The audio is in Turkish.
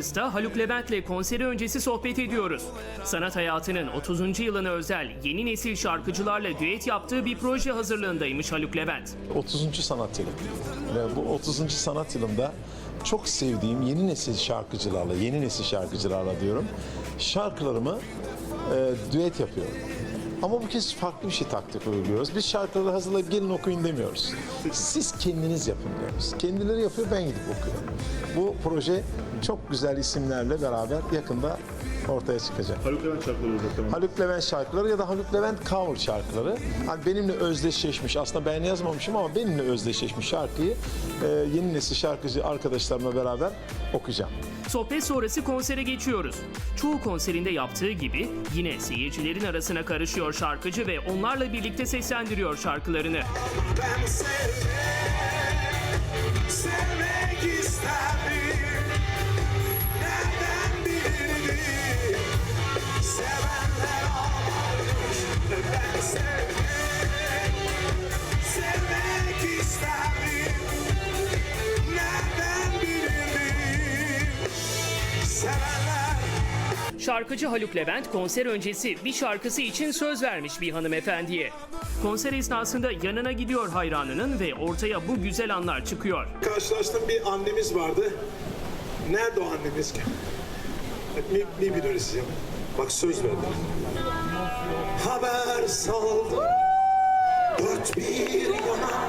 Kıbrıs'ta Haluk Levent'le konseri öncesi sohbet ediyoruz. Sanat hayatının 30. yılına özel yeni nesil şarkıcılarla düet yaptığı bir proje hazırlığındaymış Haluk Levent. 30. sanat yılım. Ve bu 30. sanat yılımda çok sevdiğim yeni nesil şarkıcılarla, yeni nesil şarkıcılarla diyorum, şarkılarımı e, düet yapıyorum. Ama bu kez farklı bir şey taktik uyguluyoruz. Biz şarkıları hazırlayıp gelin okuyun demiyoruz. Siz kendiniz yapın diyoruz. Kendileri yapıyor, ben gidip okuyorum. Bu proje çok güzel isimlerle beraber yakında ortaya çıkacak. Haluk Levent şarkıları olacak tamam. Haluk Levent şarkıları ya da Haluk Levent cover şarkıları. Hani benimle özdeşleşmiş, aslında ben yazmamışım ama benimle özdeşleşmiş şarkıyı e, yeni nesil şarkıcı arkadaşlarımla beraber okuyacağım. Sohbet sonrası konsere geçiyoruz. Çoğu konserinde yaptığı gibi yine seyircilerin arasına karışıyor şarkıcı ve onlarla birlikte seslendiriyor şarkılarını. Ben Şarkıcı Haluk Levent konser öncesi bir şarkısı için söz vermiş bir hanımefendiye. Konser esnasında yanına gidiyor hayranının ve ortaya bu güzel anlar çıkıyor. karşılaştığım bir annemiz vardı. Nerede o annemiz ki? Mi, mi biliriz ya. Bak söz verdim. Haber saldım. Dört bir yana.